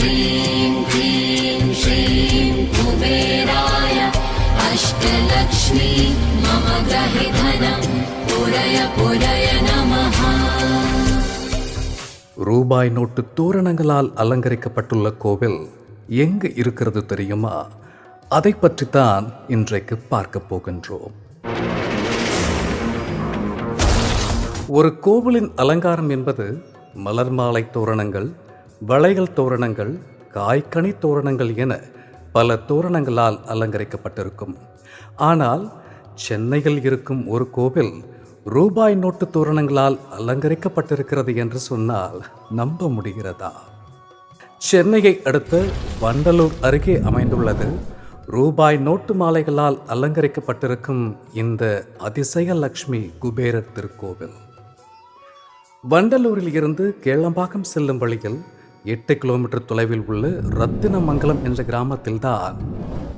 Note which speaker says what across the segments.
Speaker 1: श्रीं ह्रीं श्रीं कुबेराय अष्टलक्ष्मी मम ग्रहे धनं पुरय पुरय नमः
Speaker 2: ரூபாய் நோட்டு தோரணங்களால் அலங்கரிக்கப்பட்டுள்ள கோவில் எங்கு இருக்கிறது தெரியுமா அதை பற்றித்தான் இன்றைக்கு பார்க்க போகின்றோம் ஒரு கோவிலின் அலங்காரம் என்பது மலர் மாலை தோரணங்கள் வளைகள் தோரணங்கள் காய்கனி தோரணங்கள் என பல தோரணங்களால் அலங்கரிக்கப்பட்டிருக்கும். ஆனால் சென்னையில் இருக்கும் ஒரு கோவில் ரூபாய் நோட்டு தோரணங்களால் அலங்கரிக்கப்பட்டிருக்கிறது என்று சொன்னால் நம்ப முடிகிறதா? சென்னையை அடுத்து வண்டலூர் அருகே அமைந்துள்ளது ரூபாய் நோட்டு மாலைகளால் அலங்கரிக்கப்பட்டிருக்கும் இந்த அதிசய லக்ஷ்மி குபேரர் திருக்கோவில். வண்டலூரில் இருந்து கேளம்பாக்கம் செல்லும் வழியில் எட்டு கிலோமீட்டர் தொலைவில் உள்ள ரத்தினமங்கலம் என்ற கிராமத்தில்தான்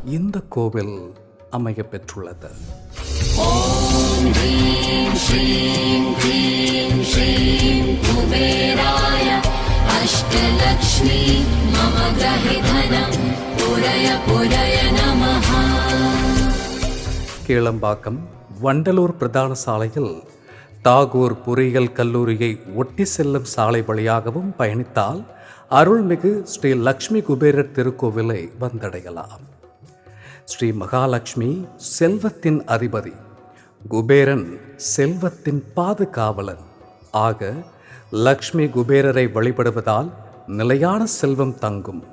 Speaker 2: இந்த கோவில் அமைய பெற்றுள்ளது.
Speaker 1: அஷ்டலக்ஷ்மி மம கிரகிதனம்
Speaker 2: கீழம்பாக்கம் வண்டலூர் பிரதான சாலையில் தாகூர் பொறியியல் கல்லூரியை ஒட்டி செல்லும் சாலை வழியாகவும் பயணித்தால் அருள்மிகு ஸ்ரீ லக்ஷ்மி குபேரர் திருக்கோவிலை வந்தடையலாம். ஸ்ரீ மகாலட்சுமி செல்வத்தின் அதிபதி குபேரன் செல்வத்தின் பாதுகாவலன். ஆக லக்ஷ்மி குபேரரை வழிபடுவதால் நிலையான செல்வம் தங்கும்.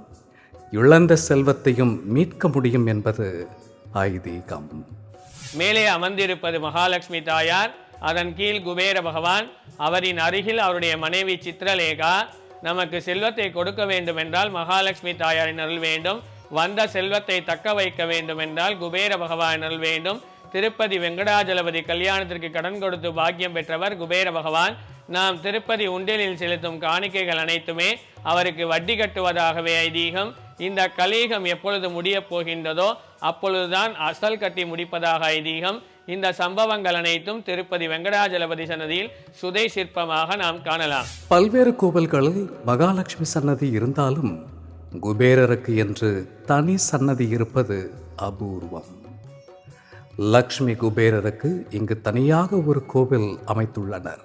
Speaker 2: இழந்த செல்வத்தையும் மீட்க முடியும் என்பது ஐதீகம்.
Speaker 3: மேலே அமர்ந்திருப்பது மகாலட்சுமி தாயார் அதன் கீழ் குபேர பகவான் அவரின் அருகில் அவருடைய மனைவி சித்ரலேகா நமக்கு செல்வத்தை கொடுக்க வேண்டும் என்றால் மகாலட்சுமி தாயாரின் அருள் வேண்டும். வந்த செல்வத்தை தக்க வைக்க வேண்டும் என்றால் குபேர பகவான் அருள் வேண்டும். திருப்பதி வெங்கடாஜலபதி கல்யாணத்திற்கு கடன் கொடுத்து பாக்கியம் பெற்றவர் குபேர பகவான். நாம் திருப்பதி உண்டியலில் செலுத்தும் காணிக்கைகள் அனைத்துமே அவருக்கு வட்டி கட்டுவதாகவே ஐதீகம். இந்த கலீகம் எப்பொழுது முடியப் போகின்றதோ அப்பொழுதுதான் அசல் கட்டி முடிப்பதாக ஐதீகம். இந்த சம்பவங்கள் அனைத்தும் திருப்பதி வெங்கடாஜலபதி சன்னதியில் சுதை சிற்பமாக நாம் காணலாம்.
Speaker 2: பல்வேறு கோவில்களில் மகாலட்சுமி சன்னதி இருந்தாலும் குபேரருக்கு என்று தனி சன்னதி இருப்பது அபூர்வம். லக்ஷ்மி குபேரருக்கு இங்கு தனியாக ஒரு கோவில் அமைத்துள்ளனர்.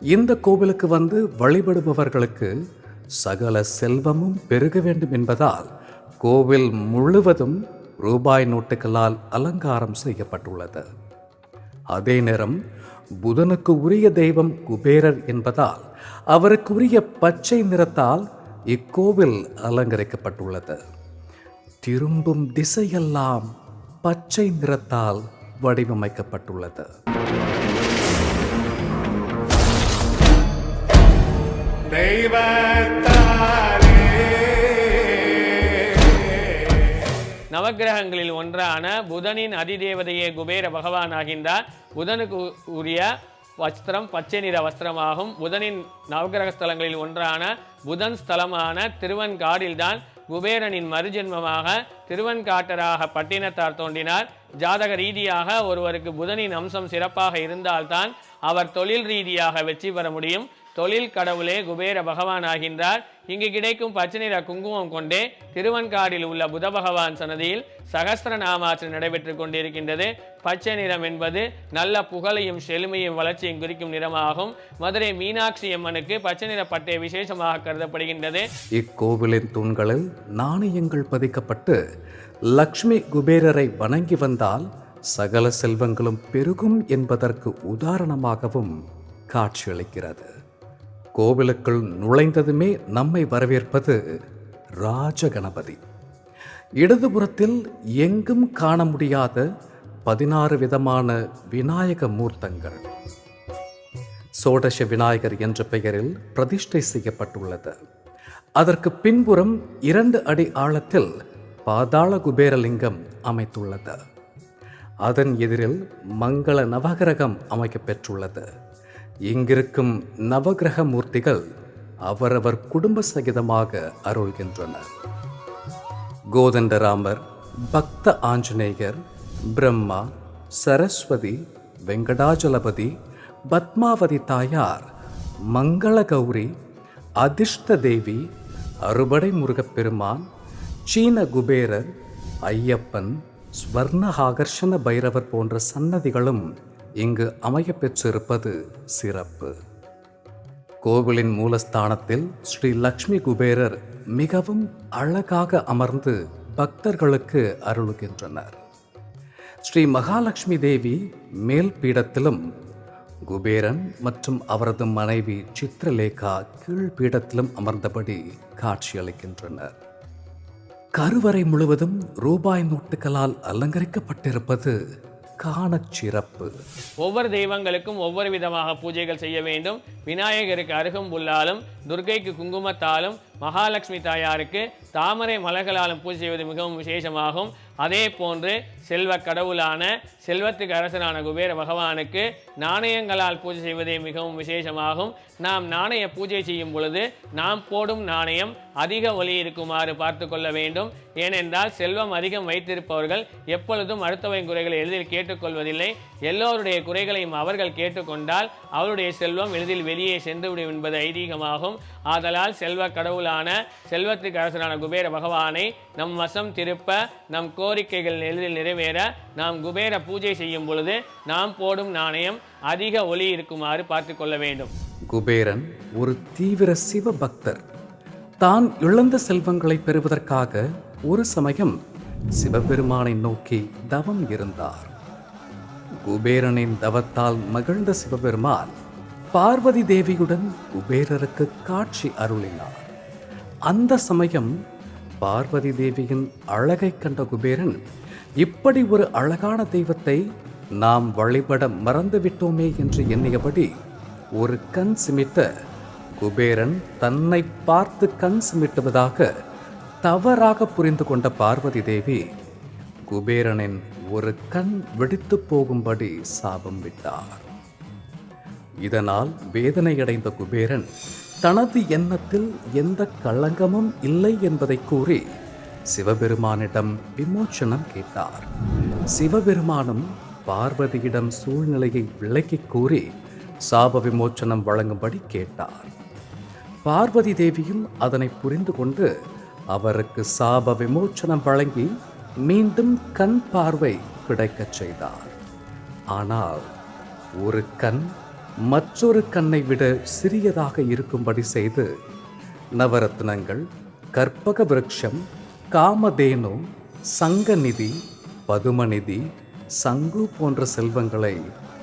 Speaker 2: இந்த கோவிலுக்கு வந்து வழிபடுபவர்களுக்கு சகல செல்வமும் பெருக வேண்டும் என்பதால் கோவில் முழுவதும் ரூபாய் நோட்டுகளால் அலங்காரம் செய்யப்பட்டுள்ளது. அதே நேரம் புதனுக்கு உரிய தெய்வம் குபேரர் என்பதால் அவருக்கு உரிய பச்சை நிறத்தால் இக்கோவில் அலங்கரிக்கப்பட்டுள்ளது. திரும்பும் திசையெல்லாம் பச்சை நிறத்தால் வடிவமைக்கப்பட்டுள்ளது.
Speaker 3: நவகிரகங்களில் ஒன்றான புதனின் அதிதேவதையே குபேர பகவான் ஆகின்றார் புதனுக்கு உரிய வஸ்திரம் பச்சை நிற வஸ்திரமாகும். புதனின் நவக்கிரக ஸ்தலங்களில் ஒன்றான புதன் ஸ்தலமான திருவன்காடில்தான் குபேரனின் மறுஜென்மமாக திருவன்காட்டராக பட்டினத்தார் தோன்றினார். ஜாதக ரீதியாக ஒருவருக்கு புதனின் அம்சம் சிறப்பாக இருந்தால்தான் அவர் தொழில் ரீதியாக வெற்றி பெற முடியும். தொழில் கடவுளே குபேர பகவான் ஆகின்றார் இங்கு கிடைக்கும் பச்சை நிற குங்குமம் கொண்டே திருவன்காடில் உள்ள புத பகவான் சன்னதியில் சகஸ்திர நாமாற்றம் நடைபெற்றுக் கொண்டிருக்கின்றது. பச்சை நிறம் என்பது நல்ல புகழையும் செழுமையும் வளர்ச்சியும் குறிக்கும் நிறமாகும். மதுரை மீனாட்சி அம்மனுக்கு பச்சை நிற பட்டை விசேஷமாக கருதப்படுகின்றது.
Speaker 2: இக்கோவிலின் தூண்களில் நாணயங்கள் பதிக்கப்பட்டு லக்ஷ்மி குபேரரை வணங்கி வந்தால் சகல செல்வங்களும் பெருகும் என்பதற்கு உதாரணமாகவும் காட்சியளிக்கிறது. கோவிலுக்குள் நுழைந்ததுமே நம்மை வரவேற்பது ராஜகணபதி. இடதுபுறத்தில் எங்கும் காண முடியாத பதினாறு விதமான விநாயக மூர்த்தங்கள். சோடச விநாயகர் என்ற பெயரில் பிரதிஷ்டை செய்யப்பட்டுள்ளது. அதற்கு பின்புறம் இரண்டு அடி ஆழத்தில் பாதாள குபேரலிங்கம் அமைத்துள்ளது. அதன் எதிரில் மங்கள நவகிரகம் அமைக்கப்பெற்றுள்ளது. இங்கிருக்கும் நவகிரக மூர்த்திகள் அவரவர் குடும்ப சகிதமாக அருள்கின்றனர் கோதண்டராமர் பக்த ஆஞ்சநேயர் பிரம்மா சரஸ்வதி வெங்கடாஜலபதி பத்மாவதி தாயார் மங்கள கௌரி அதிர்ஷ்ட தேவி அறுபடை முருகப்பெருமான் சீன குபேரர் ஐயப்பன் ஸ்வர்ண ஆகர்ஷண பைரவர் போன்ற சன்னதிகளும் இங்கு அமையப்பெற்றிருப்பது சிறப்பு. கோவிலின் மூலஸ்தானத்தில் ஸ்ரீ லக்ஷ்மி குபேரர் மிகவும் அழகாக அமர்ந்து பக்தர்களுக்கு அருளுகின்றனர். ஸ்ரீ மகாலட்சுமி தேவி மேல் பீடத்திலும் குபேரன் மற்றும் அவரது மனைவி சித்ரலேகா கீழ் பீடத்திலும் அமர்ந்தபடி காட்சியளிக்கின்றனர். கருவறை முழுவதும் ரூபாய் நோட்டுகளால் அலங்கரிக்கப்பட்டிருப்பது காண சிறப்பு.
Speaker 3: ஒவ்வொரு தெய்வங்களுக்கும் ஒவ்வொரு விதமாக பூஜைகள் செய்ய வேண்டும். விநாயகருக்கு அருகம்புல்லாலும் துர்க்கைக்கு குங்குமத்தாலும் மகாலட்சுமி தாயாருக்கு தாமரை மலர்களாலும் பூஜை செய்வது மிகவும் விசேஷமாகும். அதே போன்று செல்வ கடவுளான செல்வத்துக்கு அரசனான குபேர பகவானுக்கு நாணயங்களால் பூஜை செய்வதே மிகவும் விசேஷமாகும். நாம் நாணய பூஜை செய்யும் பொழுது நாம் போடும் நாணயம் அதிக ஒலி இருக்குமாறு பார்த்து கொள்ள வேண்டும். ஏனென்றால் செல்வம் அதிகம் வைத்திருப்பவர்கள் எப்பொழுதும் அடுத்தவரின் குறைகளை எளிதில் கேட்டுக்கொள்வதில்லை எல்லோருடைய குறைகளையும் அவர்கள் கேட்டுக்கொண்டால் அவருடைய செல்வம் எளிதில் வெளியே சென்றுவிடும் என்பது ஐதீகமாகும். ஆதலால் செல்வ கடவுளான செல்வத்துக்கு அரசனான குபேர பகவானை நம் வசம் திருப்ப நம் கோரிக்கைகள் எளிதில் நிறைவேற நாம் குபேர பூஜை செய்யும் பொழுது நாம் போடும் நாணயம் அதிக ஒளி இருக்குமாறு பார்த்து கொள்ள வேண்டும்.
Speaker 2: குபேரன் ஒரு தீவிர சிவ பக்தர் தான் இழந்த செல்வங்களை பெறுவதற்காக ஒரு சமயம் சிவபெருமானை நோக்கி தவம் இருந்தார். குபேரனின் தவத்தால் மகிழ்ந்த சிவபெருமான் பார்வதி தேவியுடன் குபேரருக்கு காட்சி அருளினார். அந்த சமயம் பார்வதி தேவியின் அழகை கண்ட குபேரன் இப்படி ஒரு அழகான தெய்வத்தை நாம் வழிபட மறந்துவிட்டோமே என்று எண்ணியபடி ஒரு கண் சிமிட்ட குபேரன் தன்னை பார்த்து கண் சிமிட்டுவதாக தவறாக புரிந்து கொண்ட பார்வதி தேவி குபேரனின் ஒரு கண் வெடித்து போகும்படி சாபம் விட்டார். இதனால் வேதனையடைந்த குபேரன் தனது எண்ணத்தில் எந்த களங்கமும் இல்லை என்பதை கூறி சிவபெருமானிடம் விமோச்சனம் கேட்டார். சிவபெருமானும் பார்வதியிடம் சூழ்நிலையை விளக்கிக் கூறி சாப விமோச்சனம் வழங்கும்படி கேட்டார். பார்வதி தேவியும் அதனை புரிந்து கொண்டு அவருக்கு சாப விமோச்சனம் வழங்கி மீண்டும் கண் பார்வை கிடைக்கச் செய்தார். ஆனால் ஒரு கண் மற்றொரு கண்ணை விட சிறியதாக இருக்கும்படி செய்து நவரத்னங்கள் கற்பக விரக்ஷம் காமதேனு சங்கநிதி பதுமநிதி சங்கு போன்ற செல்வங்களை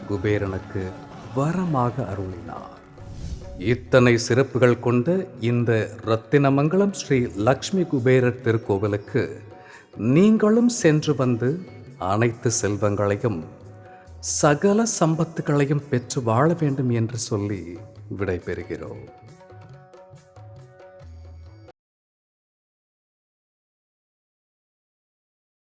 Speaker 2: குபேரனுக்கு வரமாக அருளினார். இத்தனை சிறப்புகள் கொண்ட இந்த ரத்தினமங்கலம் ஸ்ரீ லக்ஷ்மி குபேரர் திருக்கோவிலுக்கு நீங்களும் சென்று வந்து அனைத்து செல்வங்களையும் சகல சம்பத்துகளையும் பெற்று வாழ வேண்டும் என்று சொல்லி விடைபெறுகிறோம்.